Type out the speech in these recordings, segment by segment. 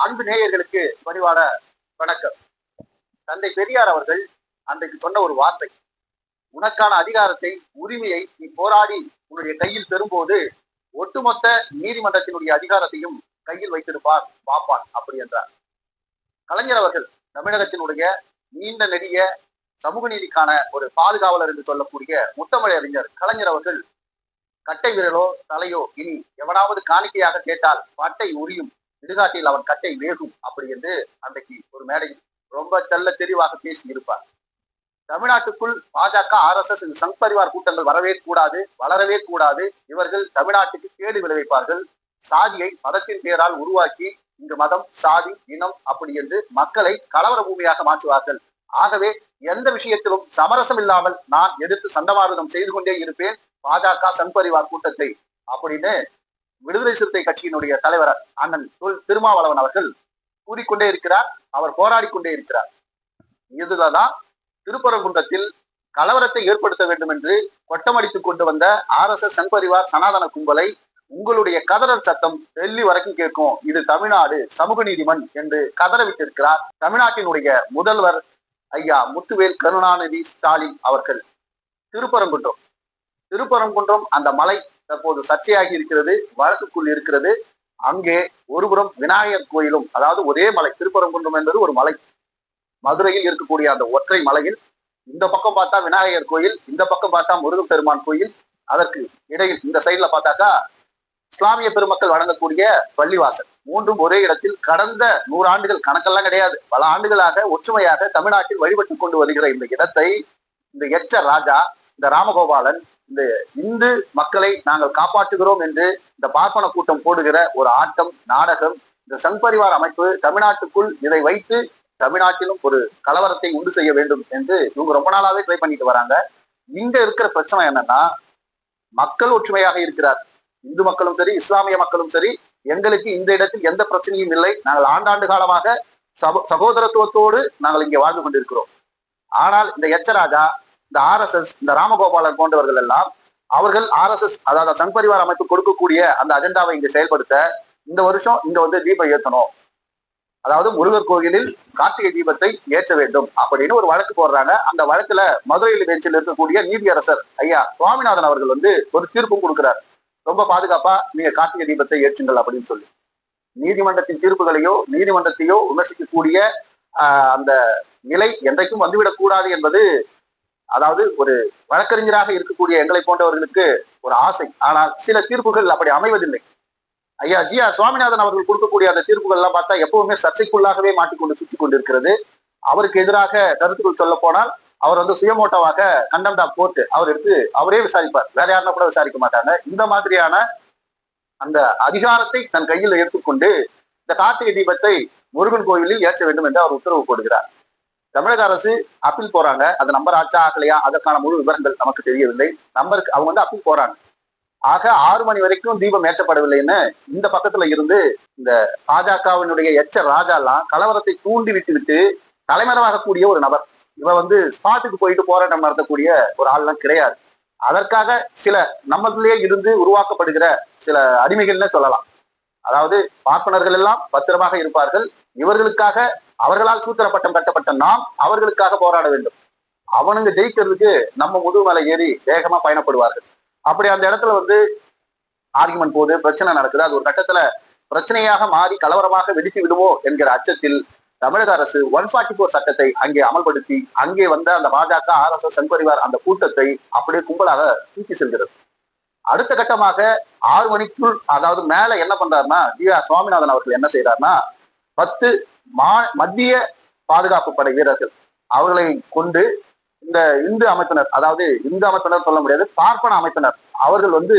அன்பு நேயர்களுக்கு பணிவான வணக்கம். தந்தை பெரியார் அவர்கள் அன்றைக்கு சொன்ன ஒரு வார்த்தை. உனக்கான அதிகாரத்தை உரிமையை நீ போராடி உன்னுடைய கையில் பெறும்போது ஒட்டுமொத்த நீதிமன்றத்தினுடைய அதிகாரத்தையும் கையில் வைத்திருப்பார் பாப்பான் அப்படி என்றார். கலைஞர் அவர்கள் தமிழகத்தினுடைய நீண்ட நெடிய சமூக நீதிக்கான ஒரு பாதுகாவலர் என்று சொல்லக்கூடிய முத்தமிழ் அறிஞர் கலைஞர் அவர்கள் கட்டை விரலோ தலையோ இனி எவனாவது காணிக்கையாக கேட்டால் பட்டை உரியும் இடுகாட்டில் அவன் கட்டை வேகும் அப்படி என்று அன்றைக்கு ஒரு மேடையில் ரொம்ப தெல்ல தெளிவாக பேசி இருப்பார் தமிழ்நாட்டுக்குள் பாஜக R S S Sangh Parivar கூட்டங்கள் வரவே கூடாது வளரவே கூடாது. இவர்கள் தமிழ்நாட்டுக்கு கேடு விளைவிப்பார்கள். சாதியை மதத்தின் பெயரால் உருவாக்கி இங்கு மதம் சாதி இனம் அப்படி என்று மக்களை கலவர பூமியாக மாற்றுவார்கள். ஆகவே எந்த விஷயத்திலும் சமரசம் இல்லாமல் நான் எதிர்த்து சண்டமாரதம் செய்து கொண்டே இருப்பேன். பாஜக சங் பரிவார் கூட்டத்தை அப்படின்னு விடுதலை சிறுத்தை கட்சியினுடைய தலைவர் அண்ணன் திருமாவளவன் அவர்கள் கூறிக்கொண்டே இருக்கிறார். அவர் போராடி கொண்டே இருக்கிறார். இதுலதான் திருப்பரங்குன்றத்தில் கலவரத்தை ஏற்படுத்த வேண்டும் என்று கொட்டமடித்துக் கொண்டு வந்த ஆர் எஸ் எஸ் சங்பரிவார் சனாதன கும்பலை உங்களுடைய கதறல் சத்தம் டெல்லி வரைக்கும் கேட்கும். இது தமிழ்நாடு சமூக நீதிமன் என்று கதறவிட்டிருக்கிறார். தமிழ்நாட்டினுடைய முதல்வர் ஐயா முத்துவேல் கருணாநிதி ஸ்டாலின் அவர்கள். திருப்பரங்குன்றம். திருப்பரங்குன்றம் அந்த மலை தற்போது சர்ச்சையாகி இருக்கிறது வழக்குக்குள் இருக்கிறது. அங்கே ஒருபுறம் விநாயகர் கோயிலும் அதாவது ஒரே மலை திருப்பரங்குன்றம் என்பது ஒரு மலை. மதுரையில் இருக்கக்கூடிய அந்த ஒற்றை மலையில் இந்த பக்கம் பார்த்தா விநாயகர் கோயில் இந்த பக்கம் பார்த்தா முருகப் பெருமான் கோயில். அதற்கு இடையில் இந்த சைட்ல பார்த்தாக்கா இஸ்லாமிய பெருமக்கள் வழங்கக்கூடிய பள்ளிவாசல். மூன்றும் ஒரே இடத்தில் கடந்த நூறு ஆண்டுகள் கணக்கெல்லாம் கிடையாது. பல ஆண்டுகளாக ஒற்றுமையாக தமிழ்நாட்டில் வழிபட்டு கொண்டு வருகிற இந்த இடத்தை இந்த எச்ச ராஜா இந்த ராமகோபாலன் இந்த இந்து மக்களை நாங்கள் காப்பாற்றுகிறோம் என்று இந்த பார்ப்பன கூட்டம் போடுகிற ஒரு ஆட்டம் நாடகம் இந்த சங்பரிவார் அமைப்பு தமிழ்நாட்டுக்குள் இதை வைத்து தமிழ்நாட்டிலும் ஒரு கலவரத்தை உண்டு செய்ய வேண்டும் என்று இவங்க ரொம்ப நாளாவே ட்ரை பண்ணிட்டு வராங்க. இங்க இருக்கிற பிரச்சனை என்னன்னா மக்கள் ஒற்றுமையாக இருக்கிறார். இந்து மக்களும் சரி இஸ்லாமிய மக்களும் சரி எங்களுக்கு இந்த இடத்தில் எந்த பிரச்சனையும் இல்லை. நாங்கள் ஆண்டாண்டு காலமாக சகோ சகோதரத்துவத்தோடு நாங்கள் இங்கே வாழ்ந்து கொண்டிருக்கிறோம். ஆனால் இந்த எச்சராஜா இந்த ஆர் எஸ் எஸ் இந்த ராமகோபாலன் போன்றவர்கள் எல்லாம் அவர்கள் ஆர் எஸ் எஸ் அதாவது சங் பரிவார் அமைப்பு கொடுக்கக்கூடிய அந்த அஜெண்டாவை இங்க செயல்படுத்த இந்த வருஷம் இங்க வந்து தீபம் ஏற்றணும் அதாவது முருகர் கோயிலில் கார்த்திகை தீபத்தை ஏற்ற வேண்டும் அப்படின்னு ஒரு வழக்கு போடுறாங்க. அந்த வழக்குல மதுரையில் பெஞ்சில் இருக்கக்கூடிய நீதியரசர் ஐயா சுவாமிநாதன் அவர்கள் வந்து ஒரு தீர்ப்பும் கொடுக்கிறார். ரொம்ப பாதுகாப்பா நீங்க கார்த்திகை தீபத்தை ஏற்றுங்கள் அப்படின்னு சொல்லி. நீதிமன்றத்தின் தீர்ப்புகளையோ நீதிமன்றத்தையோ விமர்சிக்கக்கூடிய ஆஹ், அந்த நிலை என்றைக்கும் வந்துவிடக் கூடாது என்பது அதாவது ஒரு வழக்கறிஞராக இருக்கக்கூடிய எங்களை போன்றவர்களுக்கு ஒரு ஆசை. ஆனால் சில தீர்ப்புகள் அப்படி அமைவதில்லை. ஐயா ஜி ஆர் சுவாமிநாதன் அவர்கள் கொடுக்கக்கூடிய அந்த தீர்ப்புகள் எல்லாம் பார்த்தா எப்பவுமே சர்ச்சைக்குள்ளாகவே மாட்டிக்கொண்டு சுற்றி கொண்டிருக்கிறது அவருக்கு எதிராக கருத்துக்கள் சொல்ல போனால் அவர் வந்து சுயமோட்டவாக கண்டம்டா போட்டு அவர் எடுத்து அவரே விசாரிப்பார். வேற யாருன்னா கூட விசாரிக்க மாட்டாங்க. இந்த மாதிரியான அந்த அதிகாரத்தை தன் கையில் எடுத்துக்கொண்டு இந்த கார்த்திகை தீபத்தை முருகன் கோயிலில் ஏற்ற வேண்டும் என்று அவர் உத்தரவு போடுகிறார். தமிழக அரசு அப்பீல் போறாங்க. அது நம்பர் ஆச்சா ஆகலையா? அதற்கான முழு விவரங்கள் நமக்கு தெரியவில்லை. நம்பருக்கு அவங்க வந்து அப்பீல் போறாங்க. ஆக ஆறு மணி வரைக்கும் தீபம் ஏற்றப்படவில்லைன்னு இந்த பக்கத்துல இருந்து இந்த பாஜகவினுடைய எச்ச ராஜாலாம் கலவரத்தை தூண்டி விட்டு விட்டு தலைமறைவாகக்கூடிய ஒரு நபர். இவன் வந்து ஸ்பாட்டுக்கு போயிட்டு போராட்டம் நடத்தக்கூடிய ஒரு ஆள்லாம் கிடையாது. அதற்காக சில நம்மளிலேயே இருந்து உருவாக்கப்படுகிற சில அடிமைகள்னு சொல்லலாம். அதாவது பார்ப்பனர்கள் எல்லாம் பத்திரமாக இருப்பார்கள். இவர்களுக்காக அவர்களால் சூத்திர பட்டம் கட்டப்பட்ட நாம் அவர்களுக்காக போராட வேண்டும். அவனுங்க ஜெயிக்கிறதுக்கு நம்ம முதுகு மேல ஏறி வேகமா பயணப்படுவார்கள். அப்படி அந்த இடத்துல வந்து ஆர்குமெண்ட் போது பிரச்சனை நடக்குது. அது ஒரு கட்டத்துல பிரச்சனையாக மாறி கலவரமாக வெடித்து விடுவோம் என்கிற அச்சத்தில் தமிழக அரசு ஒன் ஃபார்ட்டி ஃபோர் சட்டத்தை அங்கே அமல்படுத்தி அங்கே வந்த அந்த பாஜக ஆர் எஸ் எஸ் சங்பரிவார் அந்த கூட்டத்தை அப்படியே கும்பலாக தூக்கி செல்கிறது. அடுத்த கட்டமாக ஆறு மணிக்குள் அதாவது மேல என்ன பண்றாருன்னா டி ஆர் சுவாமிநாதன் அவர்கள் என்ன செய்யறாருன்னா பத்து மா மத்திய பாதுகாப்பு படை வீரர்கள் அவர்களை கொண்டு இந்த இந்து அமைப்பினர் அதாவது இந்து அமைப்பினர் சொல்ல முடியாது பார்ப்பன அமைப்பினர் அவர்கள் வந்து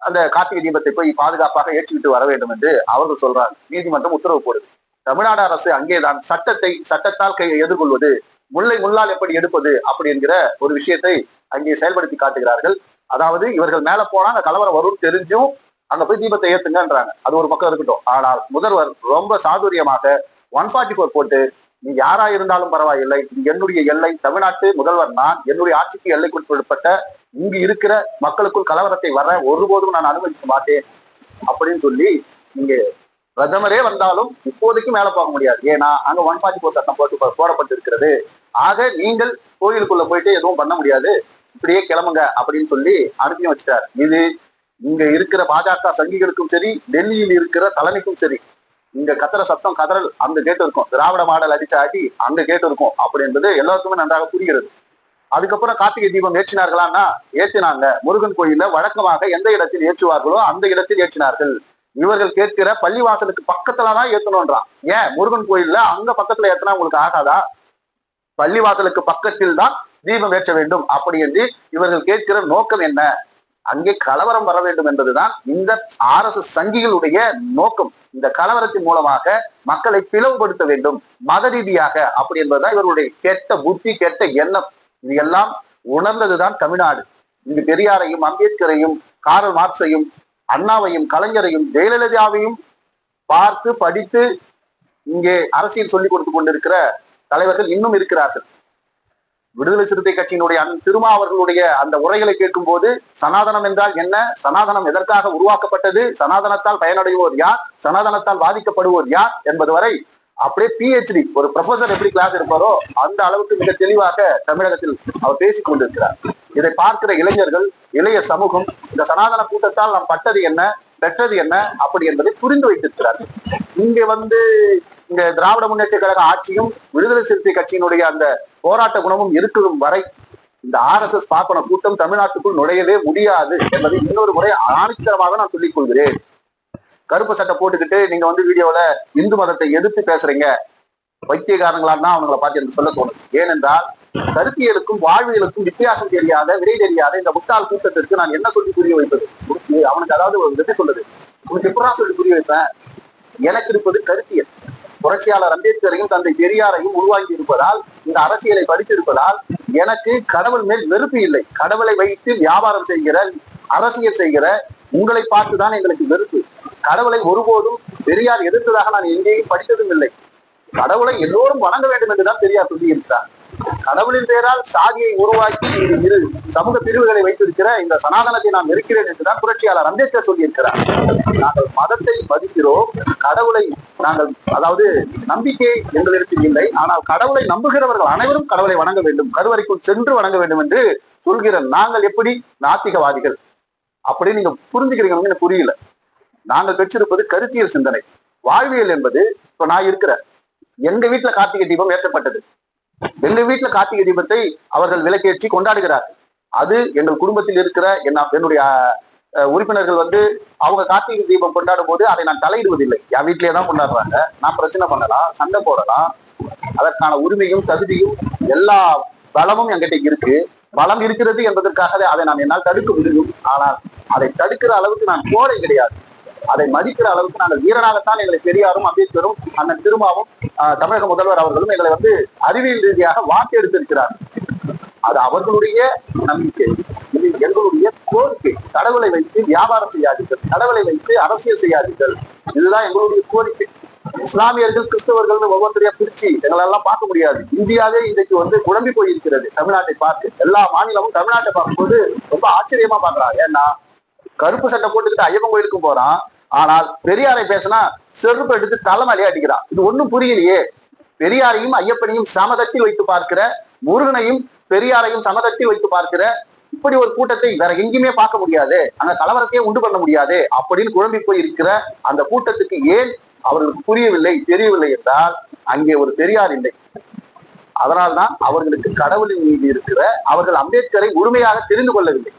அந்த கார்த்திகை தீபத்தை போய் பாதுகாப்பாக ஏற்றிவிட்டு வர வேண்டும் என்று அவர்கள் சொல்றாங்க. நீதிமன்றம் உத்தரவு போடுது. தமிழ்நாடு அரசு அங்கேதான் சட்டத்தை சட்டத்தால் கை எதிர்கொள்வது முல்லை முள்ளால் எப்படி எடுப்பது அப்படி என்கிற ஒரு விஷயத்தை அங்கே செயல்படுத்தி காட்டுகிறார்கள். அதாவது இவர்கள் மேல போனா அந்த கலவரம் வரும் தெரிஞ்சும் அங்க போய் தீபத்தை ஏத்துங்கன்றாங்க. அது ஒரு பக்கம் இருக்கட்டும். ஆனால் முதல்வர் ரொம்ப சாதுரியமாக ஒன் ஃபார்ட்டி ஃபோர் போட்டு நீ யாரா இருந்தாலும் பரவாயில்லை. இது என்னுடைய எல்லை தமிழ்நாட்டு முதல்வர் நான் என்னுடைய ஆட்சிக்கு எல்லைக்குட்பட்ட இங்கு இருக்கிற மக்களுக்குள் கலவரத்தை வர ஒருபோதும் நான் அனுமதிக்க மாட்டேன். அப்படின்னு சொல்லி இங்க பிரதமரே வந்தாலும் இப்போதைக்கு மேல போக முடியாது. ஏன்னா அங்க ஒன் ஃபார்ட்டி ஃபோர் சட்டம் போட்டு போடப்பட்டு இருக்கிறது ஆக நீங்கள் கோயிலுக்குள்ள போயிட்டு எதுவும் பண்ண முடியாது. இப்படியே கிளம்புங்க அப்படின்னு சொல்லி அனுப்பி வச்சுட்டார். இது இங்க இருக்கிற பாஜக சங்கிகளுக்கும் சரி டெல்லியில் இருக்கிற தலைமைக்கும் சரி இங்க கத்துற சத்தம் கதறல் அங்க கேட்டு இருக்கும். திராவிட மாடல் அடிச்ச அடி அங்க கேட்டு இருக்கும் அப்படி என்பது எல்லாருக்குமே நன்றாக புரிகிறது. அதுக்கப்புறம் கார்த்திகை தீபம் ஏற்றினார்களான்னா ஏற்றினாங்க முருகன் கோயில்ல வழக்கமாக எந்த இடத்தில் ஏற்றுவார்களோ அந்த இடத்தில் ஏற்றினார்கள். இவர்கள் கேட்கிற பள்ளிவாசலுக்கு பக்கத்துலதான் ஏத்தணும்ன்றான். ஏன்? முருகன் கோயில்ல அங்க பக்கத்துல ஏத்தனா உங்களுக்கு ஆகாதா? பள்ளிவாசலுக்கு பக்கத்தில் தான் தீபம் ஏற்ற வேண்டும் அப்படி என்று இவர்கள் கேட்கிற நோக்கம் என்ன? அங்கே கலவரம் வர வேண்டும் என்பதுதான் இந்த ஆர் எஸ் எஸ் சங்கிகளுடைய நோக்கம். இந்த கலவரத்தின் மூலமாக மக்களை பிளவுபடுத்த வேண்டும். மத ரீதியாக அப்படி என்பதுதான் இவருடைய கெட்ட புத்தி கெட்ட எண்ணம். இது எல்லாம் உணர்ந்ததுதான் தமிழ்நாடு. இங்கு பெரியாரையும் அம்பேத்கரையும் காரல் மார்க்ஸையும் அண்ணாவையும் கலைஞரையும் ஜெயலலிதாவையும் பார்த்து படித்து இங்கே அரசியல் சொல்லிக் கொடுத்து கொண்டிருக்கிற தலைவர்கள் இன்னும் இருக்கிறார்கள். விடுதலை சிறுத்தை கட்சியினுடைய அன் திருமா அவர்களுடைய அந்த உரைகளை கேட்கும் போது சனாதனம் என்றால் என்ன? சனாதனம் எதற்காக உருவாக்கப்பட்டது? சனாதனத்தால் பயனடைவோர் யார்? சனாதனத்தால் பாதிக்கப்படுவோர் யார்? என்பது வரை அப்படியே பிஹெச்டி ஒரு ப்ரொஃபசர் எப்படி கிளாஸ் இருப்பாரோ அந்த அளவுக்கு மிக தெளிவாக தமிழகத்தில் அவர் பேசிக் கொண்டிருக்கிறார். இதை பார்க்கிற இளைஞர்கள் இளைய சமூகம் இந்த சனாதன கூட்டத்தால் நாம் பட்டது என்ன? பெற்றது என்ன? அப்படி என்பதை புரிந்து வைத்திருக்கிறார். இங்க வந்து இந்த திராவிட முன்னேற்ற கழக ஆட்சியும் விடுதலை சிறுத்தை கட்சியினுடைய அந்த போராட்ட குணமும் இருக்கும் வரை இந்த ஆர் எஸ் எஸ் பார்ப்பன கூட்டம் தமிழ்நாட்டுக்குள் நுழையவே முடியாது என்பதை இன்னொரு முறை ஆணித்தரமாக நான் சொல்லிக் கொள்கிறேன். கருப்பு சட்டை போட்டுக்கிட்டு நீங்க வந்து வீடியோல இந்து மதத்தை எதிர்த்து பேசுறீங்க. வைத்தியகாரங்களான்னா அவங்களை பார்த்து எனக்கு சொல்ல தோணும். ஏனென்றால் கருத்தியலுக்கும் வாழ்வியலுக்கும் வித்தியாசம் தெரியாத விடை தெரியாத இந்த முட்டாள் கூட்டத்திற்கு நான் என்ன சொல்லி புரிய வைப்பது? அவனுக்கு அதாவது ஒரு விதத்தை சொல்லுது உனக்கு எப்படா சொல்லி புரிய வைப்பேன்? எனக்கு இருப்பது கருத்தியல். புரட்சியாளர் அம்பேத்கரையும் தந்தை பெரியாரையும் உருவாக்கி இருப்பதால் இந்த அரசியலை படித்திருப்பதால் எனக்கு கடவுள் மேல் வெறுப்பு இல்லை. கடவுளை வைத்து வியாபாரம் செய்கிற அரசியல் செய்கிற உங்களை பார்த்துதான் எங்களுக்கு வெறுப்பு. கடவுளை ஒருபோதும் பெரியார் எதிர்த்ததாக நான் எங்கேயும் படித்ததும் இல்லை. கடவுளை எல்லோரும் வணங்க வேண்டும் என்றுதான் பெரியார் சொல்லியிருக்கிறார். கடவுளின் பெயரால் சாதியை உருவாக்கி இரு சமூக பிரிவுகளை வைத்திருக்கிற இந்த சனாதனத்தை நான் இருக்கிறேன் என்றுதான் புரட்சியாளர் அம்பேத்கர் சொல்லியிருக்கிறார். நாங்கள் மதத்தை மதிக்கிறோம் கடவுளை நாங்கள் அதாவது நம்பிக்கை எங்களிடத்தில் இல்லை ஆனால் கடவுளை நம்புகிறவர்கள் அனைவரும் கடவுளை வணங்க வேண்டும் கருவறைக்குள் சென்று வணங்க வேண்டும் என்று சொல்கிற நாங்கள் எப்படி? நாத்திகவாதிகள். அப்படின்னு நீங்க புரிஞ்சுக்கிறீங்க எனக்கு புரியல. நாங்கள் பெற்றிருப்பது கருத்தியல் சிந்தனை. வாழ்வியல் என்பது இப்ப நான் இருக்கிறேன். எங்க வீட்டுல கார்த்திகை தீபம் ஏற்றப்பட்டது. எங்க வீட்டுல கார்த்திகை தீபத்தை அவர்கள் விலக்கேற்றி கொண்டாடுகிறார்கள் அது எங்கள் குடும்பத்தில் இருக்கிற என்ன என்னுடைய அஹ், உறுப்பினர்கள் வந்து அவங்க கார்த்திகை தீபம் கொண்டாடும் போது அதை நான் தலையிடுவதில்லை. என் வீட்டிலேயே தான் கொண்டாடுறாங்க. நான் பிரச்சனை பண்ணலாம் சண்டை போடலாம். அதற்கான உரிமையும் தகுதியும் எல்லா பலமும் என்கிட்ட இருக்கு. பலம் இருக்கிறது என்பதற்காக அதை நான் என்னால் தடுக்க முடியும். ஆனால் அதை தடுக்கிற அளவுக்கு நான் கோடை கிடையாது. அதை மதிக்கிற அளவுக்கு நாங்கள் வீரனாகத்தான் எங்களை பெரியாரும் அம்பேத்கரும் அண்ணன் திருமாவும் ஆஹ், தமிழக முதல்வர் அவர்களும் எங்களை வந்து அறிவியல் ரீதியாக வாக்கு எடுத்திருக்கிறார். அது அவர்களுடைய நம்பிக்கை. இது எங்களுடைய கோரிக்கை. கடவுளை வைத்து வியாபாரம் செய்யாதீர்கள். கடவுளை வைத்து அரசியல் செய்யாதீர்கள். இதுதான் எங்களுடைய கோரிக்கை. இஸ்லாமியர்கள் கிறிஸ்தவர்கள் ஒவ்வொருத்தரையா பிரிச்சு எங்களெல்லாம் பார்க்க முடியாது. இந்தியாவே இன்றைக்கு வந்து குழம்பி போயிருக்கிறது. தமிழ்நாட்டை பார்த்து. எல்லா மாநிலமும் தமிழ்நாட்டை பார்க்கும்போது ரொம்ப ஆச்சரியமா பாக்குறாங்க ஏன்னா கருப்பு சட்டை போட்டுக்கிட்டு ஐயப்பன் கோயிலுக்கும் போறான். ஆனால் பெரியாரை பேசினா செருப்பு எடுத்து தலைமையிலே அடிக்கிறான். இது ஒண்ணும் புரியலையே. பெரியாரையும் ஐயப்பனையும் சமதட்டில் வைத்து பார்க்கிற முருகனையும் பெரியாரையும் சமதட்டில் வைத்து பார்க்கிற இப்படி ஒரு கூட்டத்தை வேற எங்கேயுமே பார்க்க முடியாது. அந்த கலவரத்தையே உண்டு பண்ண முடியாது. அப்படின்னு குழம்பி போய் இருக்கிற அந்த கூட்டத்துக்கு ஏன் அவர்களுக்கு புரியவில்லை தெரியவில்லை என்றால் அங்கே ஒரு பெரியார் இல்லை. அதனால்தான் அவர்களுக்கு கடவுளின் மீது இருக்கிற அவர்கள் அம்பேத்கரை முழுமையாக தெரிந்து கொள்ளவில்லை.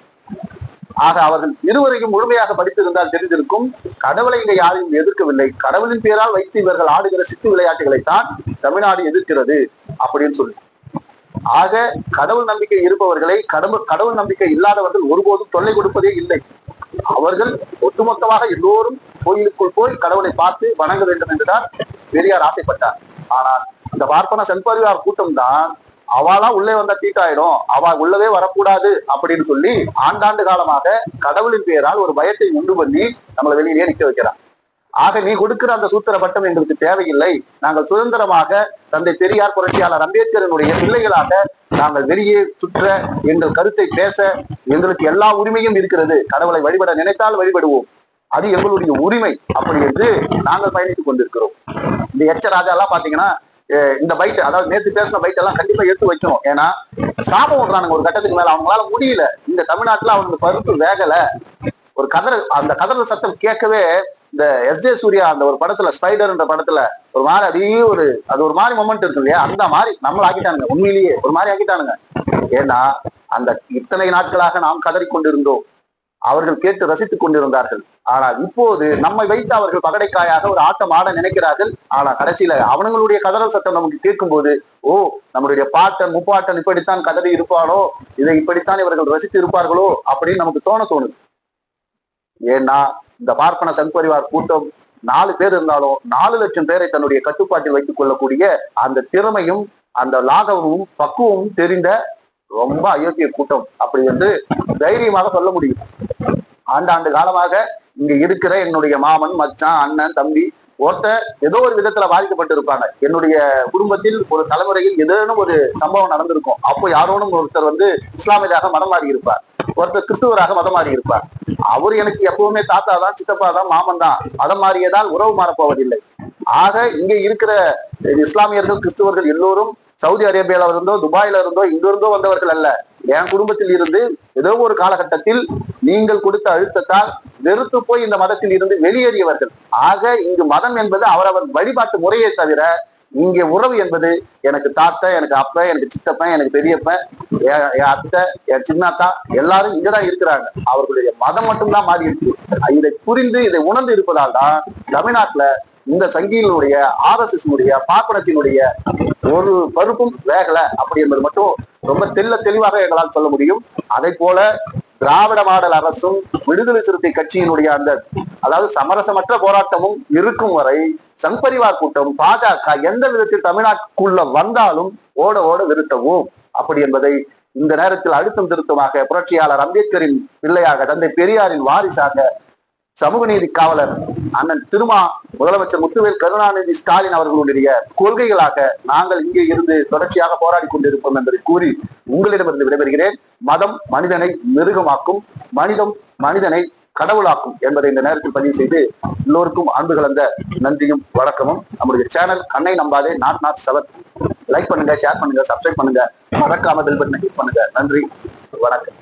ஆக அவர்கள் இருவரையும் முழுமையாக படித்திருந்தால் தெரிந்திருக்கும். கடவுளை இங்க யாரையும் எதிர்க்கவில்லை. கடவுளின் பேரால் வைத்து இவர்கள் ஆடுகிற சித்து விளையாட்டுகளைத்தான் தமிழ்நாடு எதிர்க்கிறது அப்படின்னு சொல்லி. ஆக கடவுள் நம்பிக்கை இருப்பவர்களை கடவுள் கடவுள் நம்பிக்கை இல்லாதவர்கள் ஒருபோதும் தொல்லை கொடுப்பதே இல்லை. அவர்கள் ஒட்டுமொத்தமாக எல்லோரும் கோயிலுக்குள் போய் கடவுளை பார்த்து வணங்க வேண்டும் என்றுதான் பெரியார் ஆசைப்பட்டார். ஆனால் இந்த பார்ப்பன செல்பரிவார் கூட்டம் தான் அவளா உள்ளே வந்தா தீட்டாயிடும் அவ உள்ளவே வரக்கூடாது அப்படின்னு சொல்லி ஆண்டாண்டு காலமாக கடவுளின் பெயரால் ஒரு பயத்தை உண்டு பண்ணி நம்மளை வெளியிலேயே நிக்க வைக்கிறான். ஆக நீ கொடுக்கிற அந்த சூத்திர பட்டம் எங்களுக்கு தேவையில்லை. நாங்கள் சுதந்திரமாக தந்தை பெரியார் புரட்சியாளர் அம்பேத்கரனுடைய பிள்ளைகளாக நாங்கள் வெளியே சுற்ற எங்கள் கருத்தை பேச எங்களுக்கு எல்லா உரிமையும் இருக்கிறது. கடவுளை வழிபட நினைத்தால் வழிபடுவோம். அது எங்களுடைய உரிமை. அப்படி என்று நாங்கள் பயணித்துக் கொண்டிருக்கிறோம். இந்த எச்ச ராஜா எல்லாம் பாத்தீங்கன்னா இந்த பைட் அதாவது நேத்து பேசின பைட் எல்லாம் கண்டிப்பா எடுத்து வைக்கணும். ஏன்னா சாபம் விடுறானுங்க ஒரு கட்டத்துக்கு மேல. அவங்களால முடியல. இந்த தமிழ்நாட்டுல அவனுக்கு பருப்பு வேகல. ஒரு கதற அந்த கதறல் சத்தம் கேட்கவே இந்த எஸ் ஜே சூர்யா அந்த ஒரு படத்துல ஸ்பைடர்ன்ற படத்துல ஒரு மாதிரி அப்படியே ஒரு அது ஒரு மாதிரி மொமெண்ட் இருக்கு இல்லையா? அந்த மாதிரி நம்மள ஆக்கிட்டானுங்க. உண்மையிலேயே ஒரு மாதிரி ஆக்கிட்டானுங்க. ஏன்னா அந்த இத்தனை நாட்களாக நாம் கதறிக்கொண்டிருந்தோம். அவர்கள் கேட்டு ரசித்துக் கொண்டிருந்தார்கள். ஆனால் இப்போது நம்மை வைத்து அவர்கள் பகடைக்காயாக ஒரு ஆட்டம் ஆட நினைக்கிறார்கள். ஆனா கடைசியில அவனங்களுடைய கதறல் சத்தம் நமக்கு கேட்கும் போது ஓ நம்மளுடைய பாட்டன் முப்பாட்டன் இப்படித்தான் கதறி இருப்பானோ இதை இப்படித்தான் இவர்கள் ரசித்து இருப்பார்களோ? அப்படின்னு நமக்கு தோண தோணுது. ஏன்னா இந்த பார்ப்பன சங்பரிவார் கூட்டம் நாலு பேர் இருந்தாலும் நாலு லட்சம் பேரை தன்னுடைய கட்டுப்பாட்டில் வைத்துக் கொள்ளக்கூடிய அந்த திறமையும் அந்த லாகவமும் பக்குவமும் தெரிந்த ரொம்ப அயோக்கிய கூட்டம். அப்படி என்று தைரியமாக சொல்ல முடியும். ஆண்டாண்டு காலமாக இங்க இருக்கிற என்னுடைய மாமன் மச்சான் அண்ணன் தம்பி ஒருத்தர் ஏதோ ஒரு விதத்துல பாதிக்கப்பட்டிருப்பாங்க. என்னுடைய குடும்பத்தில் ஒரு தலைமுறையில் ஏதேனும் ஒரு சம்பவம் நடந்திருக்கும். அப்போ யாரோனும் ஒருத்தர் வந்து இஸ்லாமியராக மதம் மாறி இருப்பார் ஒருத்தர் கிறிஸ்துவராக மதம் மாறி இருப்பார் அவர் எனக்கு எப்பவுமே தாத்தா தான் சித்தப்பா தான் மாமன் தான். மதம் மாறியதால் உறவு மாறப்போவதில்லை. ஆக இங்க இருக்கிற இஸ்லாமியர்கள் கிறிஸ்துவர்கள் எல்லோரும் சவுதி அரேபியால இருந்தோ துபாயில இருந்தோ இங்க இருந்தோ வந்தவர்கள் அல்ல. என் குடும்பத்தில் இருந்து ஏதோ ஒரு காலகட்டத்தில் நீங்கள் கொடுத்த அழுத்தத்தால் வெறுத்து போய் இந்த மதத்தில் இருந்து வெளியேறியவர்கள். ஆக இங்கு மதம் என்பது அவரவர் வழிபாட்டு முறையை தவிர இங்கே உறவு என்பது எனக்கு தாத்தா எனக்கு அப்ப எனக்கு சித்தப்பன் எனக்கு பெரியப்பன் என் என் அத்தை என் சின்னாத்தா எல்லாரும் இங்கதான் இருக்கிறாங்க. அவர்களுடைய மதம் மட்டும்தான் மாறி இருக்கு. இதை புரிந்து இதை உணர்ந்து இருப்பதால் தான் தமிழ்நாட்டுல இந்த சங்கியினுடைய ஆர்எஸ்எஸ்னுடைய பாப்பனத்தினுடைய ஒரு பருப்பும் வேகல அப்படி என்பது மட்டும் ரொம்ப தெல்ல தெளிவாக எங்களால் சொல்ல முடியும். அதை போல திராவிட மாடல் அரசும் விடுதலை சிறுத்தை கட்சியினுடைய அந்த அதாவது சமரசமற்ற போராட்டமும் இருக்கும் வரை சங்பரிவார் கூட்டம் பாஜக எந்த விதத்தில் தமிழ்நாட்டுக்குள்ள வந்தாலும் ஓட ஓட விருத்தவும் அப்படி என்பதை இந்த நேரத்தில் அழுத்தம் திருத்தமாக புரட்சியாளர் அம்பேத்கரின் பிள்ளையாக தந்தை பெரியாரின் வாரிசாக சமூக நீதி காவலர் அண்ணன் திருமா முதலமைச்சர் முத்துவேல் கருணாநிதி ஸ்டாலின் அவர்களுடைய கொள்கைகளாக நாங்கள் இங்கே இருந்து தொடர்ச்சியாக போராடி கொண்டிருப்போம் என்பதை கூறி உங்களிடமிருந்து விடைபெறுகிறேன். மதம் மனிதனை மிருகமாக்கும் மனிதம் மனிதனை கடவுளாக்கும் என்பதை இந்த நேரத்தில் பதிவு செய்து எல்லோருக்கும் அன்பு கலந்த நன்றியும் வணக்கமும். நம்முடைய சேனல் கண்ணை நம்பாதே நாட் நாட் செவன். லைக் பண்ணுங்க ஷேர் பண்ணுங்க சப்ஸ்கிரைப் பண்ணுங்க. மறக்காம பெல் பட்டனை கிளிக் பண்ணுங்க. நன்றி வணக்கம்.